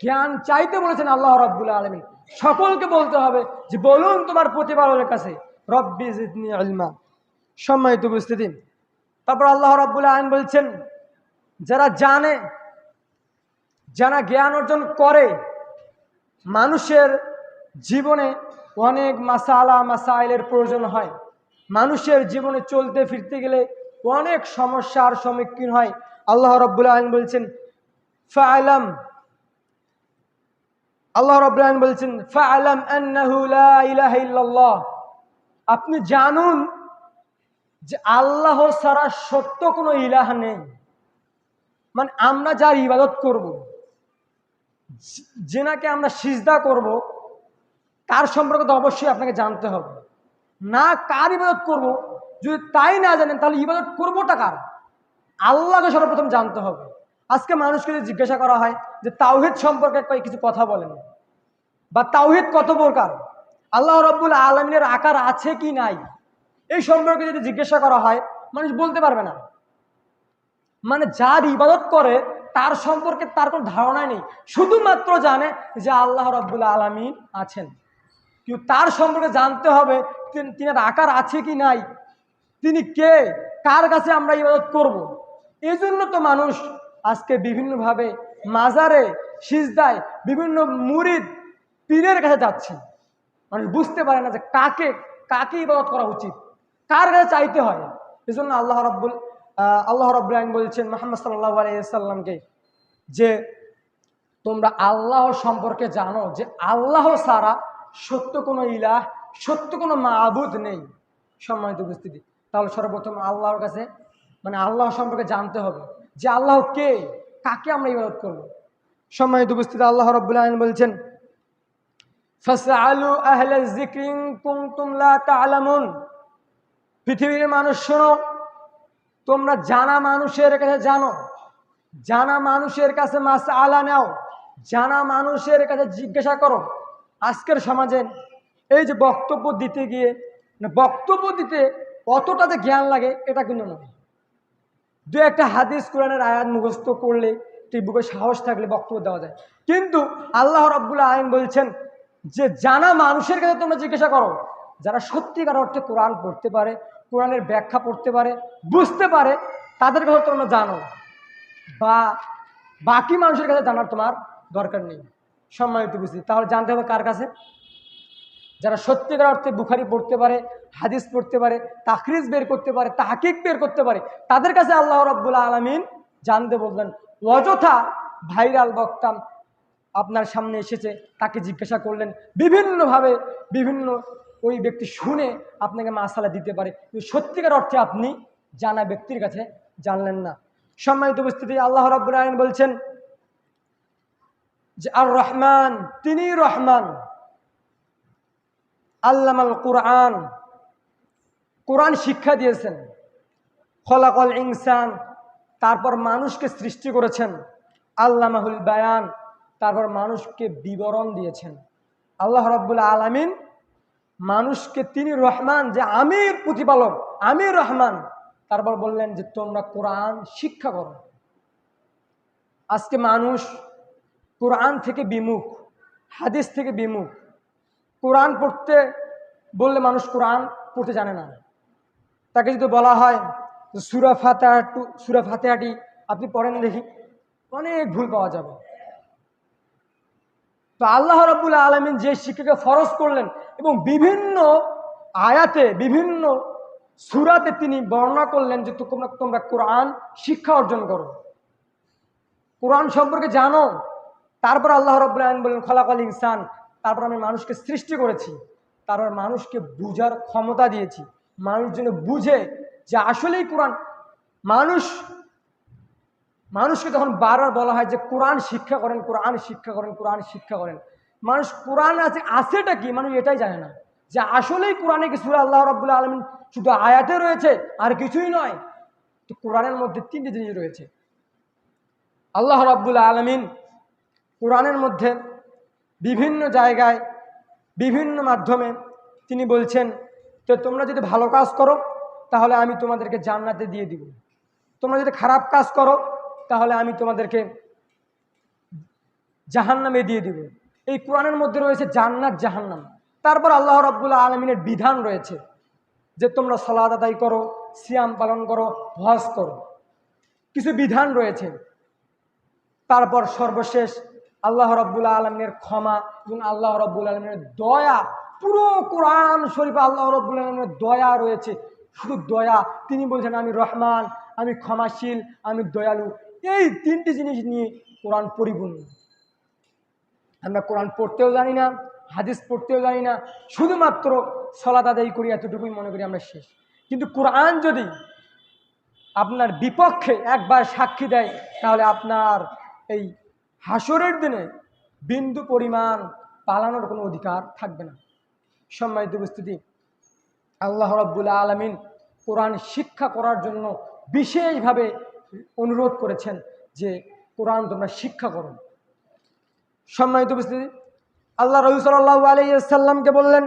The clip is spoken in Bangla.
জ্ঞান চাইতে বলেছেন আল্লাহ রব্বুল আলমিন। সকলকে বলতে হবে যে বলুন তোমার প্রতিপালনের কাছে, রব্বি জিদনি আলমা সম্মানিত উপস্থিতি। তারপর আল্লাহ রব্বুল আলম বলছেন, যারা জানে, যারা জ্ঞান অর্জন করে, মানুষের জীবনে অনেক মাসালা, মাসাইলের প্রয়োজন হয়। মানুষের জীবনে চলতে, ফিরতে গেলে অনেক সমস্যার সম্মুখীন হয়। আল্লাহ রব্বুল আলম বলছেন ফালাম আল্লাহ আলম বলছেন আপনি জানুন যে আল্লাহ ছাড়া সত্য কোনো ইলাহ নেই। মানে আমরা যার ইবাদত করব যেনাকে আমরা সিজদা করব, তার সম্পর্কে তো অবশ্যই আপনাকে জানতে হবে। না কার ইবাদত করব, যদি তাই না জানেন, তাহলে ইবাদত করবোটা কার? আল্লাহকে সর্বপ্রথম জানতে হবে। আজকে মানুষকে যদি জিজ্ঞাসা করা হয় যে তাওহিদ সম্পর্কে কিছু কথা বলেন। বা তাওহিদ কত প্রকার? আল্লাহ রব্বুল আলমিনের আকার আছে কি নাই? এই সম্পর্কে যদি জিজ্ঞাসা করা হয়, মানুষ বলতে পারবে না। মানে যার ইবাদত করে, তার সম্পর্কে তার কোনো ধারণাই নেই। শুধুমাত্র জানে যে আল্লাহ রব্বুল আলমিন আছেন। কিন্তু তার সম্পর্কে জানতে হবে তিন- আকার আছে কি নাই। তিনি কে? কার কাছে আমরা ইবাদত করব। এই জন্য তো মানুষ আজকে বিভিন্নভাবে মাজারে, সিজদায় বিভিন্ন মুরিদ পীরের কাছে যাচ্ছে মানুষ বুঝতে পারে না যে কাকে কাকে ইবাদত করা উচিত, কার কাছে চাইতে হয়। এই জন্য আল্লাহ রব্বুল আল্লাহ আলম বলছেন মোহাম্মদ সাল্লাহ আলাইসাল্লামকে যে তোমরা আল্লাহ সম্পর্কে জানো যে আল্লাহ ছাড়া সত্য কোনো ইলাহ, সত্য কোনো মাবুদ নেই। সম্মানিত উপস্থিতি, তাহলে সর্বপ্রথম আল্লাহর কাছে মানে আল্লাহ সম্পর্কে জানতে হবে। যে আল্লাহ কে, কাকে আমরা ইবাদত করব? সম্মানিত উপস্থিতি, আল্লাহ রব্বুল আলম বলছেন পৃথিবীর মানুষ শোনো, তোমরা জানা মানুষের কাছে জানো, জানা মানুষের কাছে মাস আলা নাও, জানা মানুষের কাছে জিজ্ঞাসা করো। আজকের সমাজে এই যে বক্তব্য দিতে গিয়ে, বক্তব্য দিতে অতটা যে জ্ঞান লাগে, এটা কিন্তু নয়। দু একটা হাদিস কোরআনের আয়াত মুখস্থ করলে তুই বুকে সাহস থাকলে বক্তব্য দেওয়া যায়। কিন্তু আল্লাহ রব্বুল্লাহ আইন বলছেন যে, জানা মানুষের কাছে তোমরা জিজ্ঞাসা করো। যারা সত্যিকার অর্থে কোরআন পড়তে পারে, কোরআনের ব্যাখ্যা পড়তে পারে, বুঝতে পারে, তাদের কাছে তোমরা জানো। বা বাকি মানুষের কাছে জানার তোমার দরকার নেই। সম্মানিত বুঝি তাহলে জানতে হবে কার কাছে? যারা সত্যিকার অর্থে বুখারি পড়তে পারে, হাদিস পড়তে পারে, তাকরিজ বের করতে পারে, তাহকিক বের করতে পারে, তাদের কাছে আল্লাহ রব্বুল আলমিন জানতে বললেন, অযথা ভাইরাল বক্তাম আপনার সামনে এসেছে, তাকে জিজ্ঞাসা করলেন, বিভিন্নভাবে বিভিন্ন ওই ব্যক্তি শুনে আপনাকে মাসালা দিতে পারে সত্যিকার অর্থে আপনি জানা ব্যক্তির কাছে জানলেন না। সম্মানিত উপস্থিতি, আল্লাহ রব্বুল আলমিন বলছেন যে, আর রহমান তিনি রহমান। আল্লামাল কোরআন। কোরআন শিক্ষা দিয়েছেন। ফলাকল ইনসান, তারপর মানুষকে সৃষ্টি করেছেন। আল্লামাহুল বায়ান, তারপর মানুষকে বিবরণ দিয়েছেন। আল্লাহ রব্বুল আলমিন মানুষকে, তিনি রহমান, যে আমির প্রতিপালক, আমির রহমান, তারপর বললেন যে তোমরা কোরআন শিক্ষা করো। আজকে মানুষ কোরআন থেকে বিমুখ, হাদিস থেকে বিমুখ কোরআন পড়তে বললে মানুষ কোরআন পড়তে জানে না। তাকে যদি বলা হয় সুরা ফাতেহা টু, সুরা ফাতেহাটি আপনি পড়েন দেখি, অনেক ভুল পাওয়া যাবে। তো আল্লাহ রব্বুল আলমিন যে শিক্ষাকে ফরজ করলেন এবং বিভিন্ন আয়াতে, বিভিন্ন সুরাতে তিনি বর্ণনা করলেন যে তোমরা তোমরা কোরআন শিক্ষা অর্জন করো। কোরআন সম্পর্কে জানো, তারপর আল্লাহ রব্বুল আলম বললেন, খলাকল ইনসান তারপর আমি মানুষকে সৃষ্টি করেছি, তারপর মানুষকে বুঝার ক্ষমতা দিয়েছি। মানুষ যেন বুঝে যে আসলেই কোরআন। মানুষ, মানুষকে তখন বারবার বলা হয় যে কোরআন শিক্ষা করেন, কোরআন শিক্ষা করেন, কোরআন শিক্ষা করেন। মানুষ কোরআন আছে, আছেটা কি? মানুষ এটাই জানে না। যে আসলেই কোরআনে কি সুরা আল্লাহ রব্বুল্লাহ আলমিন শুধু আয়াতে রয়েছে, আর কিছুই নয়। তো কোরআনের মধ্যে তিনটি জিনিস রয়েছে। আল্লাহ রব্বুল আলমিন কোরআনের মধ্যে বিভিন্ন জায়গায়, বিভিন্ন মাধ্যমে তিনি বলছেন তো তোমরা যদি ভালো কাজ করো, তাহলে আমি তোমাদেরকে জান্নাতে দিয়ে দিব। তোমরা যদি খারাপ কাজ করো, তাহলে আমি তোমাদেরকে জাহান্নামে দিয়ে দিব। এই কোরআনের মধ্যে রয়েছে জান্নাত, জাহান্নাম। তারপর আল্লাহ রব্বুল্লাহ আলমিনের বিধান রয়েছে যে তোমরা সলাদ আদায় করো, সিয়াম পালন করো, হজ করো। কিছু বিধান রয়েছে। তারপর সর্বশেষ আল্লাহ রব্বুল আলমিনের ক্ষমা এবং আল্লাহ রব্বুল আলমিনের দয়া, পুরো কোরআন শরীফে আল্লাহ রব্বুল আলমিনের দয়া রয়েছে। শুধু দয়া, তিনি বলছেন, আমি রহমান, আমি ক্ষমাশীল, আমি দয়ালু। এই তিনটি জিনিস নিয়ে কোরআন পরিপূর্ণ। আমরা কোরআন পড়তেও জানি না, হাদিস পড়তেও জানি না, শুধুমাত্র সলাত আদায় করি, এতটুকুই মনে করি আমরা শেষ। কিন্তু কোরআন যদি আপনার বিপক্ষে একবার সাক্ষী দেয়, তাহলে আপনার এই হাসরের দিনে বিন্দু পরিমাণ পালানোর কোনো অধিকার থাকবে না। সম্মানিত উপস্থিতি, আল্লাহ রব্বুল আলমিন কোরআন শিক্ষা করার জন্য বিশেষভাবে অনুরোধ করেছেন যে কোরআন তোমরা শিক্ষা করো। সম্মানিত উপস্থিতি, আল্লাহ রবি সাল্লাহ আলাইসাল্লামকে বললেন